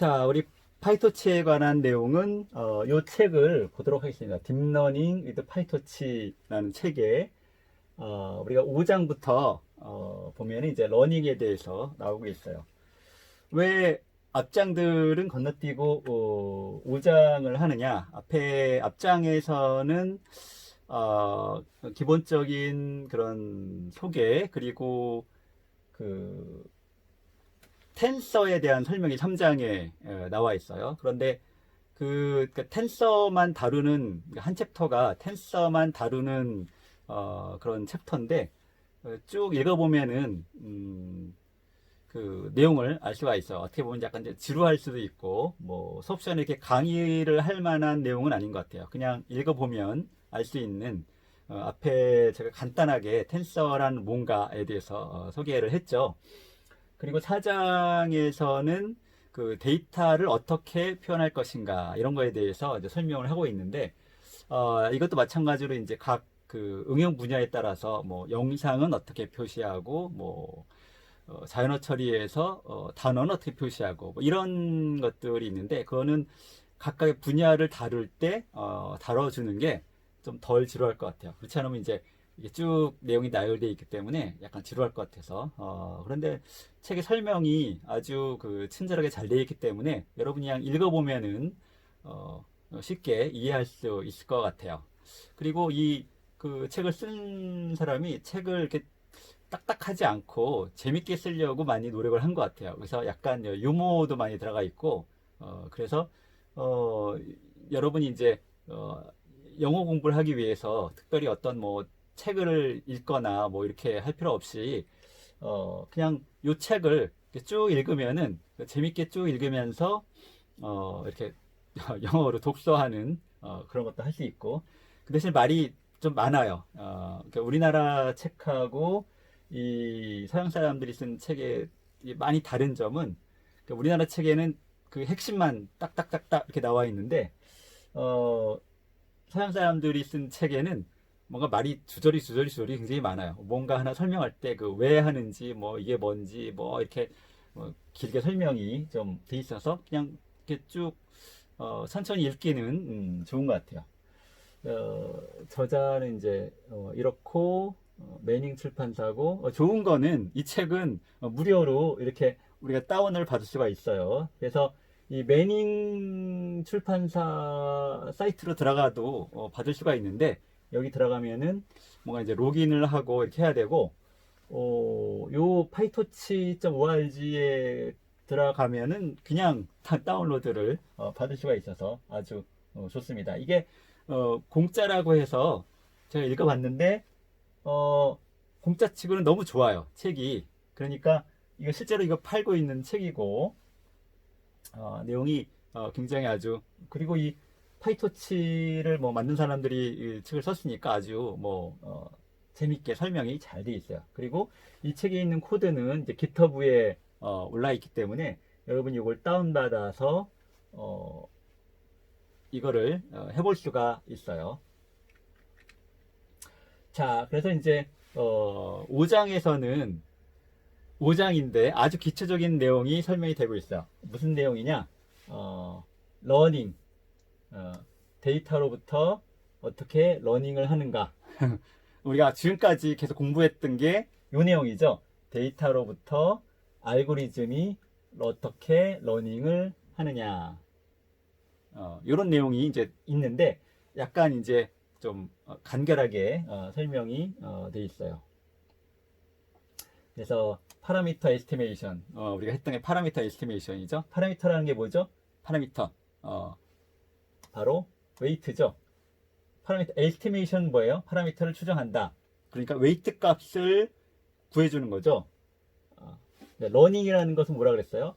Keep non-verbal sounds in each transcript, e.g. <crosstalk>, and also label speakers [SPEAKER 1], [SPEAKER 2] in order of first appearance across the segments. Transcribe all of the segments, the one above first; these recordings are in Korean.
[SPEAKER 1] 자, 우리 파이토치에 관한 내용은 어, 이 책을 보도록 하겠습니다. 딥러닝 위드 파이토치라는 책에 어, 우리가 5장부터 어, 보면 이제 러닝에 대해서 나오고 있어요. 왜 앞장들은 건너뛰고 어, 5장을 하느냐? 앞에 앞장에서는 어, 기본적인 그런 소개 그리고 그 텐서에 대한 설명이 3장에 나와 있어요. 그런데 그, 그 텐서만 다루는 한 챕터가 텐서만 다루는 어, 그런 챕터인데 어, 쭉 읽어보면은 음, 그 내용을 알 수가 있어요. 어떻게 보면 약간 지루할 수도 있고 뭐 수업 시간에 이렇게 강의를 할 만한 내용은 아닌 것 같아요. 그냥 읽어보면 알 수 있는 어, 앞에 제가 간단하게 텐서란 뭔가에 대해서 어, 소개를 했죠. 그리고 4장에서는 그 데이터를 어떻게 표현할 것인가 이런 거에 대해서 이제 설명을 하고 있는데 어, 이것도 마찬가지로 이제 각 그 응용 분야에 따라서 뭐 영상은 어떻게 표시하고 뭐 어, 자연어 처리에서 어, 단어는 어떻게 표시하고 뭐 이런 것들이 있는데 그거는 각각의 분야를 다룰 때 어, 다뤄주는 게 좀 덜 지루할 것 같아요. 그렇지 않으면 이제 이게 쭉 내용이 나열되어 있기 때문에 약간 지루할 것 같아서 어, 그런데 책의 설명이 아주 그 친절하게 잘 되어 있기 때문에 여러분이 그냥 읽어보면은 어, 쉽게 이해할 수 있을 것 같아요. 그리고 이 그 책을 쓴 사람이 책을 이렇게 딱딱하지 않고 재밌게 쓰려고 많이 노력을 한 것 같아요. 그래서 약간 유머도 많이 들어가 있고 어, 그래서 어, 여러분이 이제 어, 영어 공부를 하기 위해서 특별히 어떤 뭐 책을 읽거나 뭐 이렇게 할 필요 없이 어 그냥 요 책을 쭉 읽으면은 재밌게 쭉 읽으면서 어 이렇게 <laughs> 영어로 독서하는 어 그런 것도 할 수 있고 그 대신 말이 좀 많아요. 어 그러니까 우리나라 책하고 이 서양 사람들이 쓴 책에 많이 다른 점은 그러니까 우리나라 책에는 그 핵심만 딱딱딱딱 이렇게 나와 있는데 어 서양 사람들이 쓴 책에는 뭔가 말이 주저리 주저리 주저리 굉장히 많아요. 뭔가 하나 설명할 때 그 왜 하는지 뭐 이게 뭔지 뭐 이렇게 뭐 길게 설명이 좀 돼 있어서 그냥 이렇게 쭉 어, 천천히 읽기는 음, 좋은 것 같아요. 어, 저자는 이제 어, 이렇고 어, 매닝 출판사고 어, 좋은 거는 이 책은 어, 무료로 이렇게 우리가 다운을 받을 수가 있어요. 그래서 이 매닝 출판사 사이트로 들어가도 어, 받을 수가 있는데 여기 들어가면은 뭔가 이제 로그인을 하고 이렇게 해야 되고 어, 요 파이토치.org에 들어가면은 그냥 다 다운로드를 어, 받을 수가 있어서 아주 어, 좋습니다. 이게 어, 공짜라고 해서 제가 읽어봤는데 어, 공짜 치고는 너무 좋아요. 책이. 그러니까 이거 실제로 이거 팔고 있는 책이고 어, 내용이 어, 굉장히 아주 그리고 이 파이토치를 뭐 만든 사람들이 이 책을 썼으니까 아주 뭐 어, 재밌게 설명이 잘 돼 있어요. 그리고 이 책에 있는 코드는 이제 GitHub에 어, 올라 있기 때문에 여러분이 이걸 다운받아서 어, 이거를 어, 해볼 수가 있어요. 자, 그래서 이제 어, 5장에서는 5장인데 아주 기초적인 내용이 설명이 되고 있어요. 무슨 내용이냐? 어, 러닝, 어, 데이터로부터 어떻게 러닝을 하는가. <laughs> 우리가 지금까지 계속 공부했던 게 이 내용이죠. 데이터로부터 알고리즘이 어떻게 러닝을 하느냐. 어, 이런 내용이 이제 있는데 약간 이제 좀 어, 간결하게 어, 설명이 어, 돼 있어요. 그래서 파라미터 에스티메이션 어, 우리가 했던 게 파라미터 에스티메이션이죠. 파라미터라는 게 뭐죠? 파라미터 어, 바로 웨이트죠. 파라미터 에스티메이션 뭐예요? 파라미터를 추정한다. 그러니까 웨이트 값을 구해주는 거죠. 어, 네, 러닝이라는 것은 뭐라 그랬어요?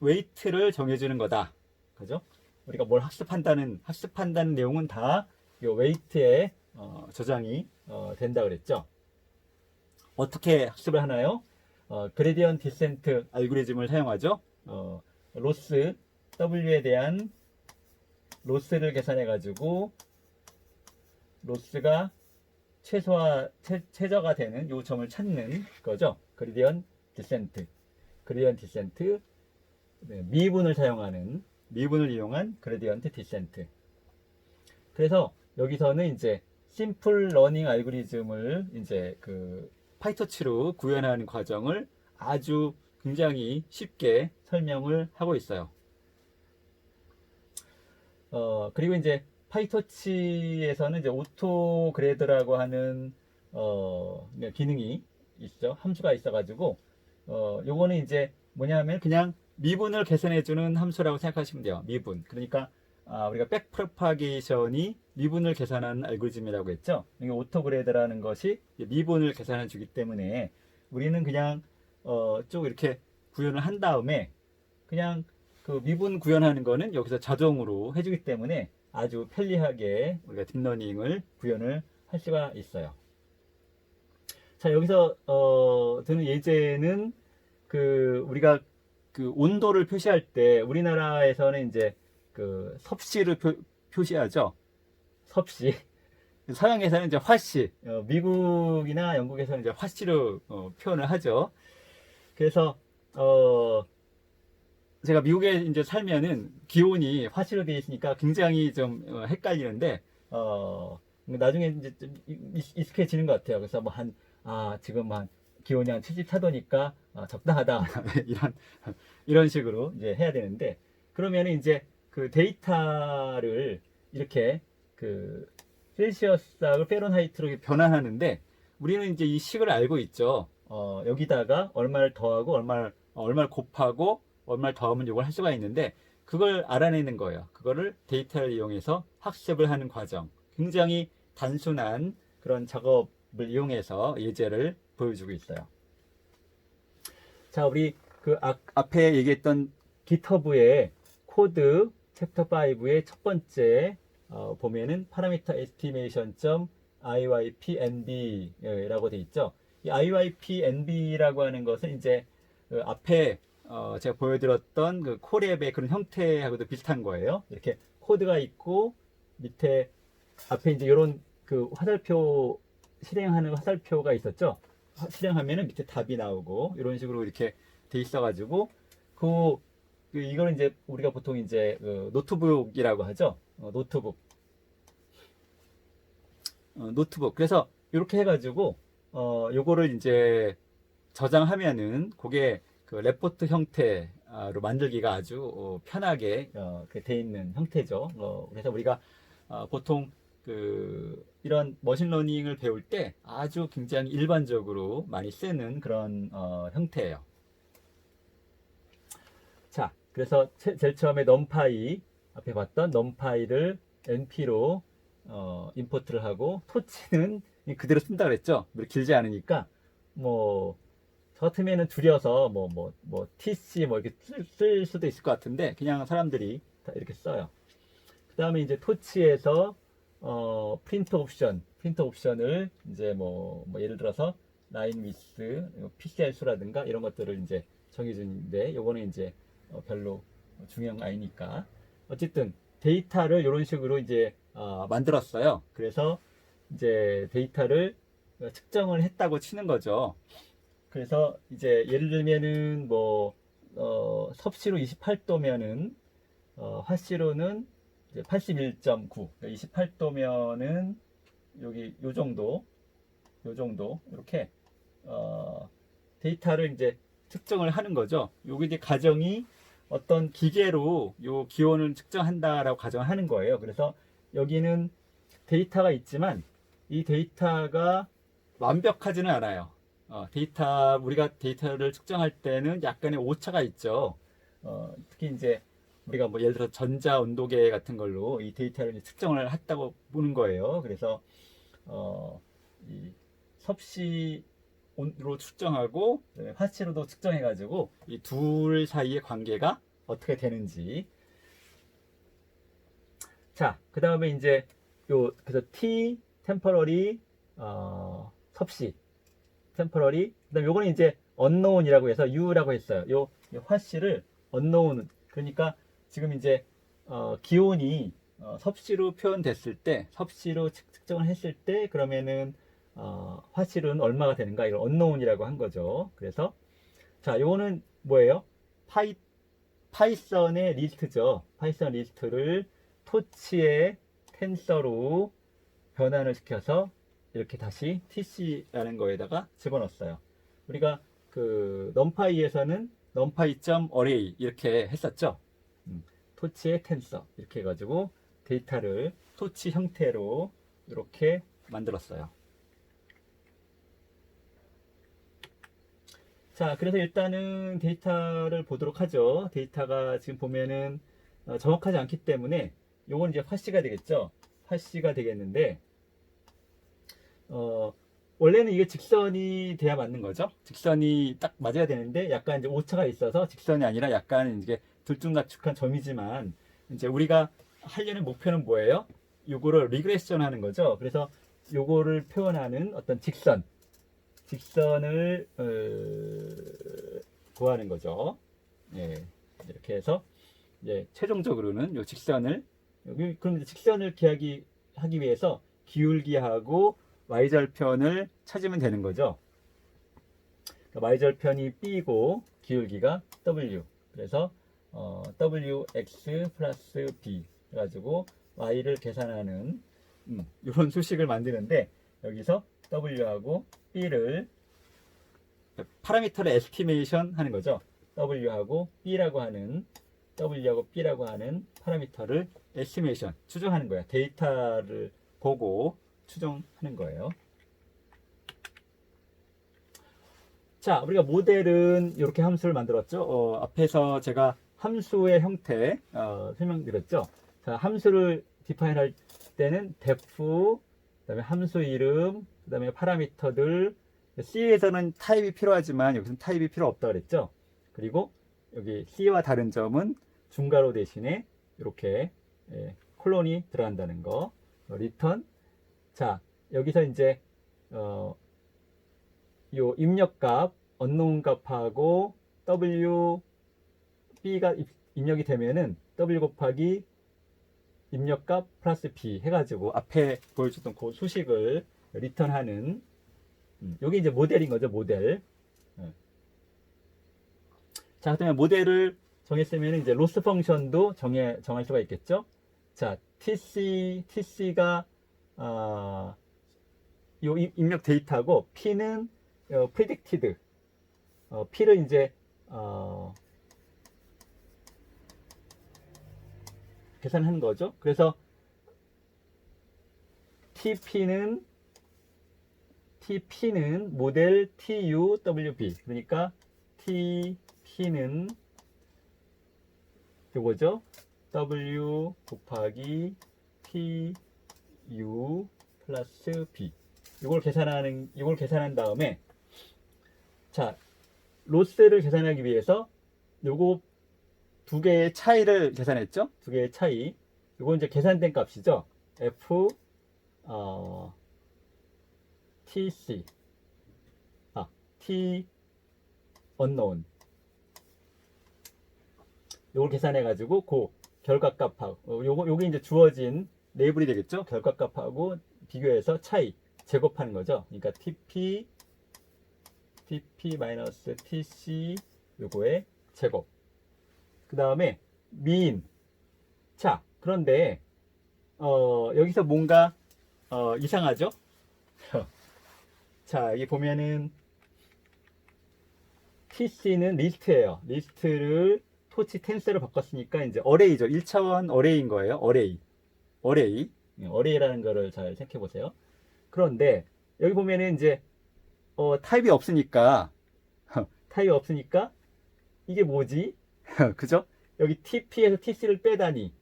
[SPEAKER 1] 웨이트를 정해주는 거다. 그죠? 우리가 뭘 학습한다는 학습한다는 내용은 다 이 웨이트에 어, 저장이 어, 된다 그랬죠. 어떻게 학습을 하나요? 어, 그레디언 디센트 알고리즘을 사용하죠. 어, 로스 W에 대한 로스를 계산해 가지고 로스가 최소화 최, 최저가 되는 요 점을 찾는 거죠. 그레디언 디센트. 그레디언 디센트 네, 미분을 사용하는 미분을 이용한 그레디언트 디센트. 그래서 여기서는 이제 심플 러닝 알고리즘을 이제 그 파이터치로 구현하는 과정을 아주 굉장히 쉽게 설명을 하고 있어요. 어, 그리고 이제 파이터치에서는 이제 오토 그레드라고 하는 어, 네, 기능이 있죠. 함수가 있어가지고 어, 요거는 이제 뭐냐면 그냥 미분을 계산해주는 함수라고 생각하시면 돼요. 미분. 그러니까 아, 우리가 백 프로파게이션이 미분을 계산하는 알고리즘이라고 했죠. 이게 오토그레드라는 것이 미분을 계산해 주기 때문에 우리는 그냥 어, 쭉 이렇게 구현을 한 다음에 그냥 그 미분 구현하는 거는 여기서 자동으로 해주기 때문에 아주 편리하게 우리가 딥러닝을 구현을 할 수가 있어요. 자 여기서 어, 드는 예제는 그 우리가 그 온도를 표시할 때 우리나라에서는 이제 그 섭씨를 표, 표시하죠. 섭씨. <laughs> 서양에서는 이제 화씨, 어, 미국이나 영국에서는 이제 화씨로 어, 표현을 하죠. 그래서 어 제가 미국에 이제 살면은 기온이 화씨로 되어 있으니까 굉장히 좀 어, 헷갈리는데 어 나중에 이제 좀 익- 익숙해지는 것 같아요. 그래서 뭐 한 아 지금 한 기온이 한 74도니까 적당하다 <laughs> 이런 이런 식으로 이제 해야 되는데 그러면 이제 그 데이터를 이렇게 그 셀시어스하고 페론하이트로 변환하는데 우리는 이제 이 식을 알고 있죠. 어, 여기다가 얼마를 더하고 얼마를 어, 얼마를 곱하고 얼마를 더하면 이걸 할 수가 있는데 그걸 알아내는 거예요. 그거를 데이터를 이용해서 학습을 하는 과정. 굉장히 단순한 그런 작업을 이용해서 예제를 보여주고 있어요. 자, 우리 그 앞, 앞에 얘기했던 GitHub의 코드 챕터 5의 첫 번째 어, 보면은 파라미터 에스티메이션 IYPNB라고 돼 있죠. 이 IYPNB라고 하는 것은 이제 그 앞에 어, 제가 보여드렸던 그 코랩의 그런 형태하고도 비슷한 거예요. 이렇게 코드가 있고 밑에 앞에 이제 이런 그 화살표 실행하는 화살표가 있었죠. 화- 실행하면은 밑에 답이 나오고 이런 식으로 이렇게 돼 있어가지고 그, 그 이거는 이제 우리가 보통 이제 그 노트북이라고 하죠. 어, 노트북. 어, 노트북. 그래서 이렇게 해가지고 어 요거를 이제 저장하면은 그게 그 레포트 형태로 만들기가 아주 어, 편하게 어, 그돼 있는 형태죠. 어, 그래서 우리가 어, 보통 그 이런 머신러닝을 배울 때 아주 굉장히 일반적으로 많이 쓰는 그런 어, 형태예요. 자, 그래서 제- 제일 처음에 넘파이 앞에 봤던 넘파이를 np로 어, 임포트를 하고 토치는 그대로 쓴다 그랬죠. 뭐 길지 않으니까 뭐 저 같으면은 줄여서 뭐 뭐 뭐 tc 뭐 이렇게 쓸, 쓸 수도 있을 것 같은데 그냥 사람들이 다 이렇게 써요. 그 다음에 이제 토치에서 어, 프린트 옵션, 프린트 옵션을 이제 뭐, 뭐 예를 들어서 라인 위스, PCR 수라든가 이런 것들을 이제 정해주는데 요거는 이제 어, 별로 중요한 거 아니니까 어쨌든 데이터를 이런 식으로 이제 어, 만들었어요. 그래서 이제 데이터를 측정을 했다고 치는 거죠. 그래서 이제 예를 들면은 뭐 어, 섭씨로 28도면은 어, 화씨로는 81.9, 28도면은 여기 요 정도, 요 정도 이렇게 어, 데이터를 이제 측정을 하는 거죠. 요게 이제 가정이 어떤 기계로 요 기온을 측정한다라고 가정을 하는 거예요. 그래서 여기는 데이터가 있지만 이 데이터가 완벽하지는 않아요. 어, 데이터 우리가 데이터를 측정할 때는 약간의 오차가 있죠. 어, 특히 이제 우리가 뭐 예를 들어 전자 온도계 같은 걸로 이 데이터를 측정을 했다고 보는 거예요. 그래서 어, 이 섭씨 온으로 측정하고 화씨로도 측정해가지고 이 둘 사이의 관계가 어떻게 되는지. 자, 그 다음에 이제 요 그래서 T 템퍼러리 어, 섭씨 템퍼러리 그다음 요거는 이제 unknown이라고 해서 U라고 했어요. 요, 요 화씨를 unknown 그러니까 지금 이제 어, 기온이 어, 섭씨로 표현됐을 때 섭씨로 측- 측정을 했을 때 그러면은 어, 화실은 얼마가 되는가 이걸 unknown이라고 한 거죠. 그래서 자 요거는 뭐예요? 파이 파이썬의 리스트죠. 파이썬 리스트를 토치의 텐서로 변환을 시켜서 이렇게 다시 tc라는 거에다가 집어넣었어요. 우리가 그 넘파이에서는 numpy.array 이렇게 했었죠. 음, 토치의 텐서 이렇게 해가지고 데이터를 토치 형태로 이렇게 만들었어요. 자, 그래서 일단은 데이터를 보도록 하죠. 데이터가 지금 보면은 어, 정확하지 않기 때문에 요건 이제 화씨가 되겠죠. 화씨가 되겠는데 어, 원래는 이게 직선이 돼야 맞는 거죠. 직선이 딱 맞아야 되는데 약간 이제 오차가 있어서 직선이 아니라 약간 이제 들쭉날쭉한 점이지만 이제 우리가 하려는 목표는 뭐예요? 요거를 리그레션 하는 거죠. 그래서 요거를 표현하는 어떤 직선, 직선을 어, 구하는 거죠. 예, 이렇게 해서 예, 최종적으로는 요 직선을 여기 그럼 이제 직선을 기하기 하기 위해서 기울기하고 y절편을 찾으면 되는 거죠. 그러니까 y절편이 b고 기울기가 w. 그래서 어, wx 플러스 b 해가지고 y를 계산하는 음, 이런 수식을 만드는데 여기서 w하고 b를 파라미터를 에스티메이션 하는 거죠. w하고 b라고 하는 w하고 b라고 하는 파라미터를 에스티메이션 추정하는 거야. 데이터를 보고 추정하는 거예요. 자, 우리가 모델은 이렇게 함수를 만들었죠. 어, 앞에서 제가 함수의 형태 어, 설명드렸죠. 자, 함수를 디파인 할 때는 def, 그다음에 함수 이름, 그다음에 파라미터들. C에서는 타입이 필요하지만 여기서는 타입이 필요 없다 그랬죠. 그리고 여기 C와 다른 점은 중괄호 대신에 이렇게 예, 콜론이 들어간다는 거. 리턴. 자, 여기서 이제 어, 요 입력값, 언노운 값하고 W B가 입- 입력이 되면은 W 곱하기 입력값 플러스 B 해가지고 앞에 보여줬던 그 수식을 리턴하는 음, 여기 이제 모델인 거죠 모델. 예. 자, 그다음에 모델을 정했으면 이제 로스 펑션도 정해 정할 수가 있겠죠. 자, tc tc가 아, 요 입- 입력 데이터고 p는 어, predicted 어, p를 이제 어, 계산하는 거죠. 그래서 TP는 TP는 모델 TUWB 그러니까 TP는 요거죠. W 곱하기 TU 플러스 B 이걸 계산하는 이걸 계산한 다음에 자 로스를 계산하기 위해서 요거 두 개의 차이를 계산했죠? 두 개의 차이. 이건 이제 계산된 값이죠? F, 어, TC. 아, T, unknown. 요걸 계산해 가지고, 그 결과값하고, 어, 요거, 요게 이제 주어진 레이블이 되겠죠? 결과값하고 비교해서 차이, 제곱하는 거죠? 그러니까 TP, TP-TC, 요거의 제곱. 그 다음에 미인. 자, 그런데 어, 여기서 뭔가 어, 이상하죠? <laughs> 자, 여기 보면은 TC는 리스트예요. 리스트를 토치 텐스로 바꿨으니까 이제 어레이죠. 1차원 어레이인 거예요. 어레이. 어레이. 예, 어레이라는 거를 잘 생각해 보세요. 그런데 여기 보면은 이제 어, 타입이 없으니까 <laughs> 타입이 없으니까 이게 뭐지? <laughs> 그죠? 여기 TP에서 TC를 빼다니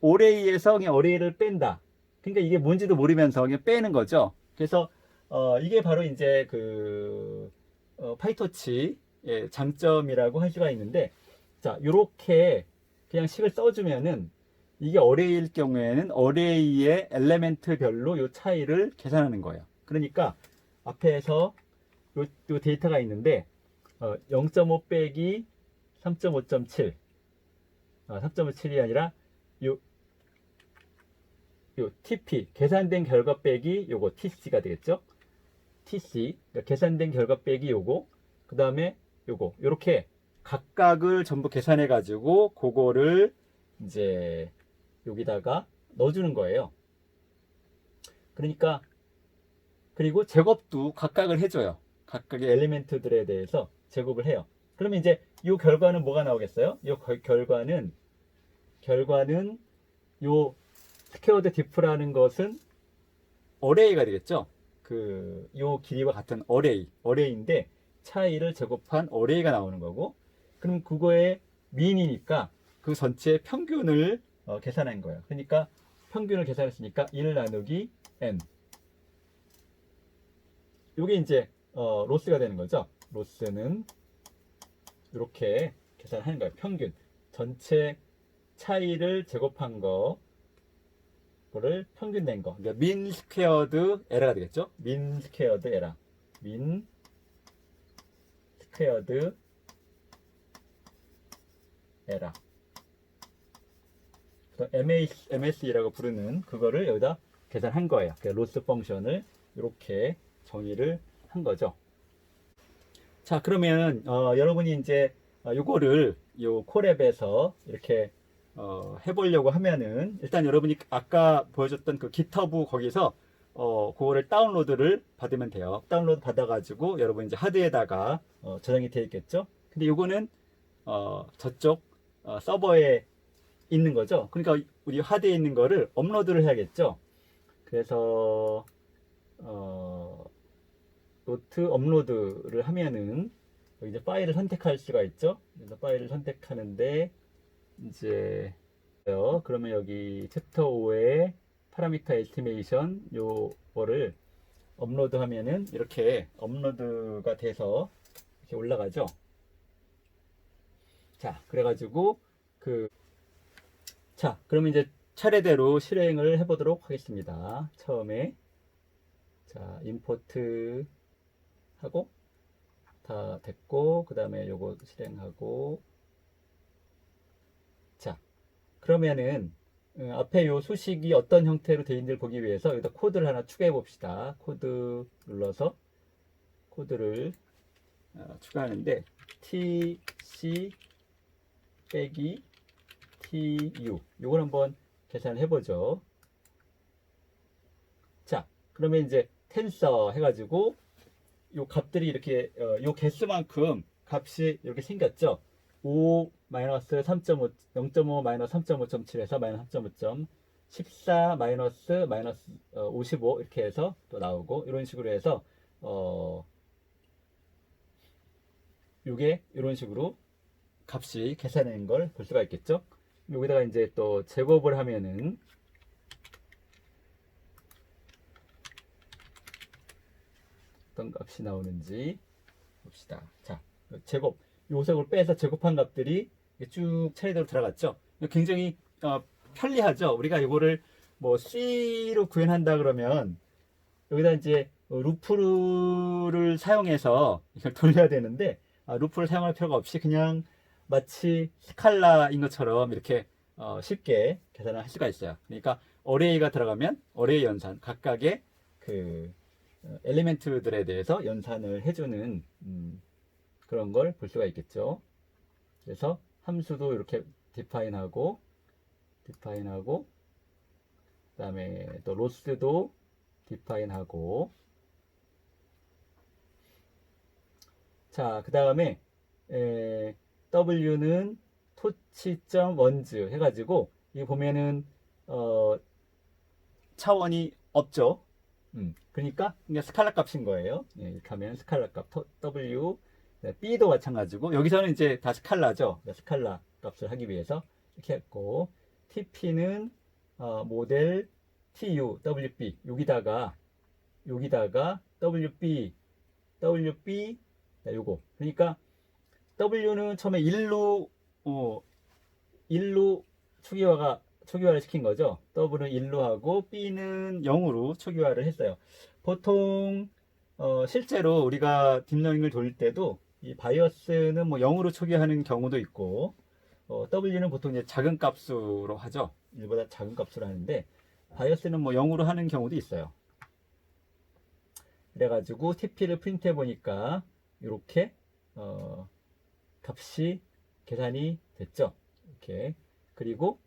[SPEAKER 1] 오레이에서 그냥 어레이를 뺀다. 그러니까 이게 뭔지도 모르면서 그냥 빼는 거죠. 그래서 어, 이게 바로 이제 그 어, 파이토치의 장점이라고 할 수가 있는데 자 요렇게 그냥 식을 써주면은 이게 어레이일 경우에는 어레이의 엘레멘트별로 요 차이를 계산하는 거예요. 그러니까 앞에서 요, 요 데이터가 있는데 어, 0.5 빼기 3.5.7 아, 3.57이 아니라 요, 요 TP 계산된 결과 빼기 요거 TC가 되겠죠? TC 그러니까 계산된 결과 빼기 요거 그 다음에 요거. 요렇게 각각을 전부 계산해 가지고 그거를 이제 여기다가 넣어주는 거예요. 그러니까 그리고 제곱도 각각을 해줘요. 각각의 엘리멘트들에 대해서 제곱을 해요. 그러면 이제 이 결과는 뭐가 나오겠어요? 이 결과는 결과는 요 스퀘어드 디프라는 것은 어레이가 되겠죠. 그 요 길이와 같은 어레이, 어레이인데 차이를 제곱한 어레이가 나오는 거고, 그럼 그거의 민이니까 그 전체의 평균을 어, 계산한 거예요. 그러니까 평균을 계산했으니까 1 나누기 n. 요게 이제 어, 로스가 되는 거죠. 로스는 이렇게 계산하는 거예요. 평균 전체 차이를 제곱한 거 그거를 평균 낸 거. 그러니까 민 스퀘어드 에러가 되겠죠? 민 스퀘어드 에러. 민 스퀘어드 에러. MS, MSE라고 부르는 그거를 여기다 계산한 거예요. 그 로스 펑션을 이렇게 정의를 한 거죠. 자, 그러면 어, 여러분이 이제 어, 요거를 요 콜앱에서 이렇게 어, 해보려고 하면은 일단 여러분이 아까 보여줬던 그 깃허브 거기서 어, 그거를 다운로드를 받으면 돼요. 다운로드 받아가지고 여러분 이제 하드에다가 어, 저장이 되어 있겠죠. 근데 요거는 어, 저쪽 어, 서버에 있는 거죠. 그러니까 우리 하드에 있는 거를 업로드를 해야겠죠. 그래서 어, 노트 업로드를 하면은 이제 파일을 선택할 수가 있죠. 그래서 파일을 선택하는데 이제 요 그러면 여기 챕터 5에 파라미터 에스티메이션 요거를 업로드 하면은 이렇게 업로드가 돼서 이렇게 올라가죠. 자, 그래가지고 그 자, 그러면 이제 차례대로 실행을 해보도록 하겠습니다. 처음에 자, 임포트 하고 다 됐고 그 다음에 요거 실행하고 자 그러면은 어, 앞에 요 수식이 어떤 형태로 되어 있는지를 보기 위해서 여기다 코드를 하나 추가해 봅시다 코드 눌러서 코드를 어, 추가하는데 tc 빼기 tu 요걸 한번 계산해 보죠 자 그러면 이제 텐서 해가지고 요 값들이 이렇게 어, 요 개수만큼 값이 이렇게 생겼죠. 5 마이너스 3.5 0.5 마이너스 3.5.7에서 마이너스 3.5점 14 마이너스 마이너스 어, 55 이렇게 해서 또 나오고 이런 식으로 해서 어 요게 이런 식으로 값이 계산된 걸 볼 수가 있겠죠. 여기다가 이제 또 제곱을 하면은 어떤 값이 나오는지 봅시다. 자, 제곱. 요석을 빼서 제곱한 값들이 쭉 차례대로 들어갔죠. 굉장히 어, 편리하죠. 우리가 이거를 뭐 C로 구현한다 그러면 여기다 이제 루프를 사용해서 이걸 돌려야 되는데 아, 루프를 사용할 필요가 없이 그냥 마치 스칼라인 것처럼 이렇게 어, 쉽게 계산을 할 수가 있어요. 그러니까 어레이가 들어가면 어레이 연산 각각의 그 어, 엘리멘트들에 대해서 연산을 해주는 음, 그런 걸 볼 수가 있겠죠. 그래서 함수도 이렇게 디파인하고 디파인하고 그다음에 또 로스도 디파인하고 자, 그 다음에 W는 토치점 원즈 해가지고 이 보면은 어, 차원이 없죠. 음, 그러니까 그냥 스칼라 값인 거예요. 예, 이렇게 하면 스칼라 값 W 네, B도 마찬가지고 여기서는 이제 다 스칼라죠. 네, 스칼라 값을 하기 위해서 이렇게 했고 TP는 어, 모델 TU WB 여기다가 여기다가 WB WB 네, 요거 그러니까 W는 처음에 1로 어, 1로 초기화가 초기화를 시킨 거죠. W는 1로 하고 B는 0으로 초기화를 했어요. 보통 어, 실제로 우리가 딥러닝을 돌릴 때도 이 바이어스는 뭐 0으로 초기화하는 경우도 있고 어, W는 보통 이제 작은 값으로 하죠. 1보다 작은 값으로 하는데 바이어스는 뭐 0으로 하는 경우도 있어요. 그래가지고 TP를 프린트해 보니까 이렇게 어, 값이 계산이 됐죠. 이렇게. 그리고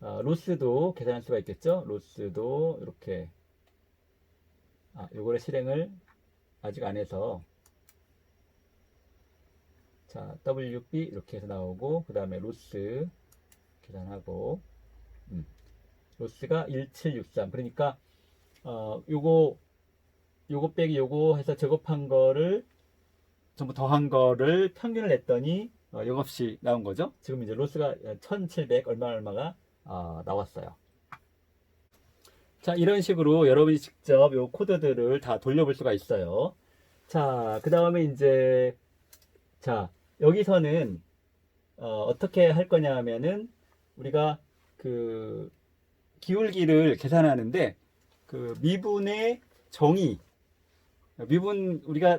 [SPEAKER 1] 아, 로스도 계산할 수가 있겠죠. 로스도 이렇게. 아, 요거를 실행을 아직 안 해서. 자, WB 이렇게 해서 나오고 그 다음에 로스 계산하고. 음, 로스가 1763 그러니까 어, 요거 요거 빼기 요거 해서 제곱한 거를 전부 더한 거를 평균을 냈더니 어, 요것이 나온 거죠. 지금 이제 로스가 1700 얼마 얼마가 어, 나왔어요. 자, 이런 식으로 여러분이 직접 요 코드들을 다 돌려볼 수가 있어요. 자, 그 다음에 이제, 자, 여기서는, 어, 떻게 할 거냐 하면은, 우리가 그, 기울기를 계산하는데, 그 미분의 정의, 미분, 우리가,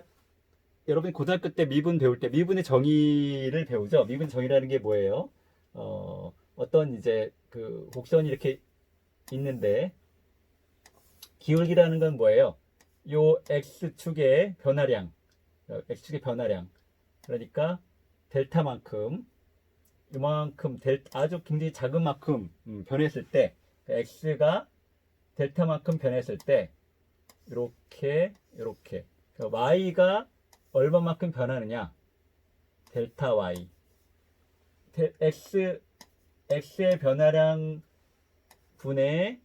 [SPEAKER 1] 여러분이 고등학교 때 미분 배울 때 미분의 정의를 배우죠. 미분 정의라는 게 뭐예요? 어, 어떤 이제 그 곡선이 이렇게 있는데, 기울기라는 건 뭐예요? 요 x축의 변화량, 어, x축의 변화량. 그러니까 델타만큼, 이만큼 델 아주 굉장히 작은 만큼 음, 변했을 때, 그러니까 x가 델타만큼 변했을 때, 이렇게 이렇게 그러니까 y가 얼마만큼 변하느냐? 델타 y. 데- x x의 변화량 분의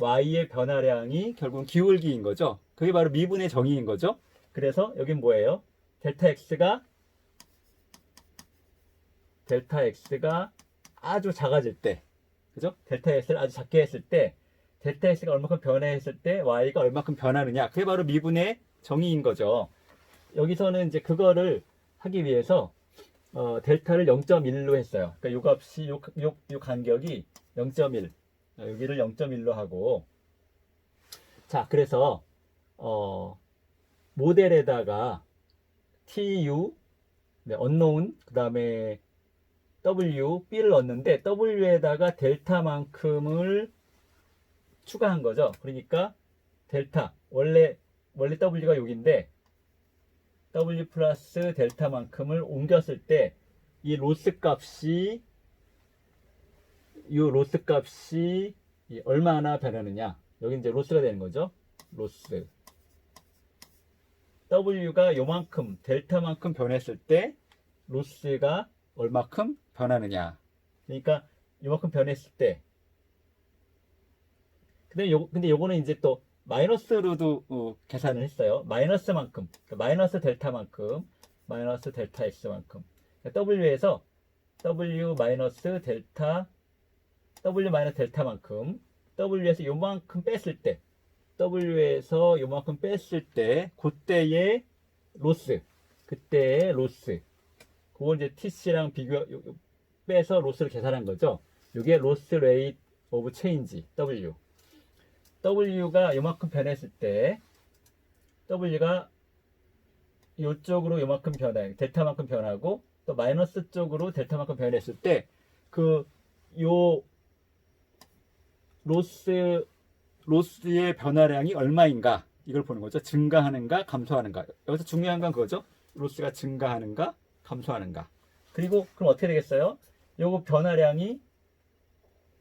[SPEAKER 1] y의 변화량이 결국은 기울기인 거죠. 그게 바로 미분의 정의인 거죠. 그래서 여긴 뭐예요? 델타 x가 델타 x가 아주 작아질 때, 그죠? 델타 x를 아주 작게 했을 때, 델타 x가 얼마큼 변화했을 때 y가 얼마큼 변하느냐. 그게 바로 미분의 정의인 거죠. 여기서는 이제 그거를 하기 위해서 어, 델타를 0.1로 했어요. 그러니까 요 값이 요, 요, 요 간격이 0.1. 어, 여기를 0.1로 하고 자 그래서 어, 모델에다가 TU 네, unknown 그 다음에 W, B를 넣었는데 W에다가 델타만큼을 추가한 거죠. 그러니까 델타 원래 원래 W가 여기인데 W 플러스 델타만큼을 옮겼을 때 이 로스 값이 이 로스 값이 이 얼마나 변하느냐. 여기 이제 로스가 되는 거죠. 로스. W가 요만큼 델타만큼 변했을 때 로스가 얼마큼 변하느냐. 그러니까 요만큼 변했을 때 근데 요 근데 요거는 이제 또 마이너스로도 어, 계산을 했어요. 마이너스만큼. 그러니까 마이너스 델타만큼 마이너스 델타 x만큼. 그러니까 W에서 W 마이너스 델타 W 마이너스 델타만큼 W에서 요만큼 뺐을 때 W에서 요만큼 뺐을 때 그때의 로스 그때의 로스 그걸 이제 TC랑 비교 요- 요- 빼서 로스를 계산한 거죠. 이게 로스 레이트 오브 체인지 W W가 요만큼 변했을 때 W가 이쪽으로 요만큼 변해 델타만큼 변하고 또 마이너스 쪽으로 델타만큼 변했을 때 그 요 로스 로스의 변화량이 얼마인가 이걸 보는 거죠. 증가하는가 감소하는가. 여기서 중요한 건 그거죠. 로스가 증가하는가 감소하는가. 그리고 그럼 어떻게 되겠어요? 요거 변화량이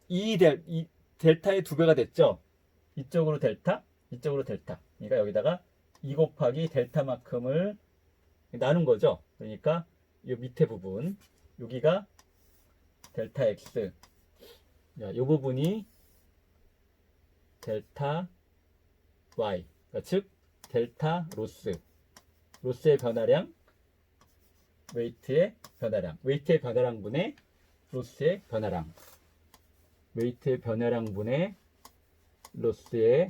[SPEAKER 1] 이, 델, 이 델타의 두 배가 됐죠. 이쪽으로 델타, 이쪽으로 델타. 그러니까 여기다가 2 곱하기 델타만큼을 나눈 거죠. 그러니까 이 밑에 부분 여기가 델타 x. 야, 이 부분이 델타 y. 그러니까 즉 델타 로스. 로스의 변화량 웨이트의 변화량. 웨이트의 변화량 분의 로스의 변화량. 웨이트의 변화량 분의 로스의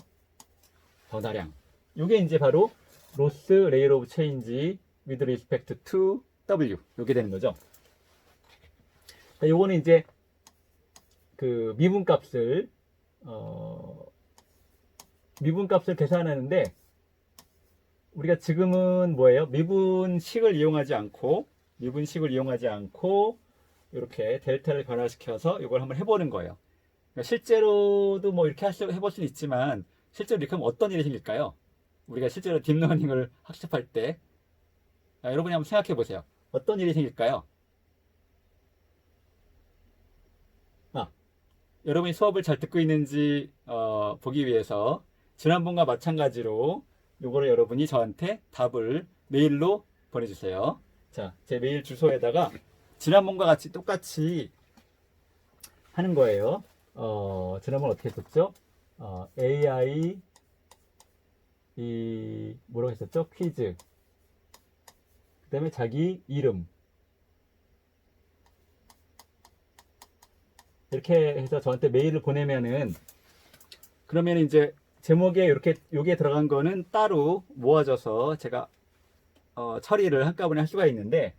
[SPEAKER 1] 변화량 이게 이제 바로 로스 레일 오브 체인지 with respect to W 이렇게 되는 거죠. 자, 요거는 이제 그 미분 값을 어 미분 값을 계산하는데 우리가 지금은 뭐예요? 미분식을 이용하지 않고 미분식을 이용하지 않고 이렇게 델타를 변화시켜서 이걸 한번 해보는 거예요. 그러니까 실제로도 뭐 이렇게 할 수- 해볼 수는 있지만 실제로 이렇게 하면 어떤 일이 생길까요? 우리가 실제로 딥러닝을 학습할 때 아, 여러분이 한번 생각해 보세요. 어떤 일이 생길까요? 아, 여러분이 수업을 잘 듣고 있는지 어, 보기 위해서 지난번과 마찬가지로 요거를 여러분이 저한테 답을 메일로 보내주세요. 자, 제 메일 주소에다가 지난번과 같이 똑같이 하는 거예요. 어, 지난번 어떻게 했었죠? 어, AI 이 뭐라고 했었죠? 퀴즈. 그다음에 자기 이름. 이렇게 해서 저한테 메일을 보내면은 그러면 이제 제목에 이렇게 요게 들어간 거는 따로 모아져서 제가 어, 처리를 한꺼번에 할 수가 있는데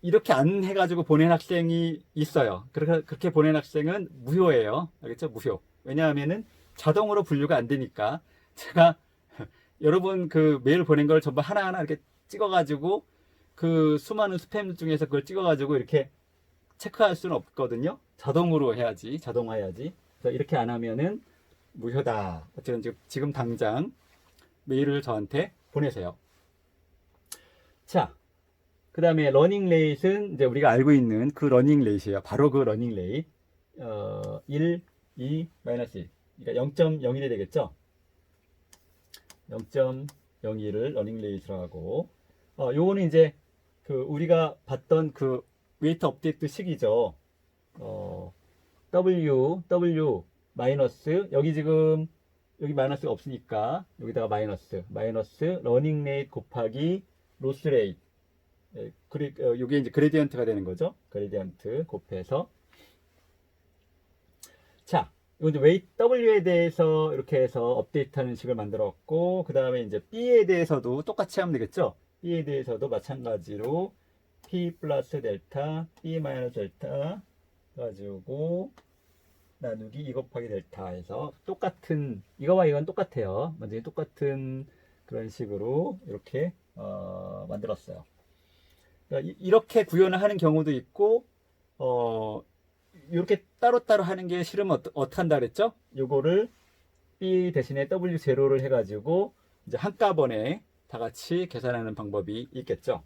[SPEAKER 1] 이렇게 안 해가지고 보낸 학생이 있어요. 그렇게, 그렇게 보낸 학생은 무효예요. 알겠죠? 무효. 왜냐하면은 자동으로 분류가 안 되니까 제가 <laughs> 여러분 그 메일 보낸 걸 전부 하나하나 이렇게 찍어가지고 그 수많은 스팸 중에서 그걸 찍어가지고 이렇게 체크할 수는 없거든요. 자동으로 해야지. 자동화해야지. 그래서 이렇게 안 하면은 무효다. 어쨌든 지금, 지금 당장 메일을 저한테 보내세요. 자, 그 다음에 러닝 레이트는 이제 우리가 알고 있는 그 러닝 레이트예요. 바로 그 러닝 레이트. 어, 1, 2, 마이너스 1. 그러니까 0.01이 되겠죠? 0.01을 러닝 레이트로 하고, 어, 요거는 이제 그 우리가 봤던 그 웨이트 업데이트 식이죠. 어, W, W, 마이너스, 여기 지금, 여기 마이너스가 없으니까, 여기다가 마이너스, 마이너스, 러닝 레이트 곱하기 로스 레이트. 예, 그리, 어, 요게 이제 그레디언트가 되는 거죠. 그레디언트 곱해서. 자, 이제 웨이트 W에 대해서 이렇게 해서 업데이트하는 식을 만들었고, 그 다음에 이제 B에 대해서도 똑같이 하면 되겠죠. B에 대해서도 마찬가지로 P 플러스 델타, B 마이너스 델타 가지고 나누기 2 곱하기 델타 해서 똑같은 이거와 이건 똑같아요. 완전히 똑같은 그런 식으로 이렇게 어, 만들었어요. 그러니까 이- 이렇게 구현을 하는 경우도 있고 어 이렇게 따로따로 하는 게 싫으면 어떠, 어떻게 한다 그랬죠? 요거를 B 대신에 W 제로를 해가지고 이제 한꺼번에 다 같이 계산하는 방법이 있겠죠.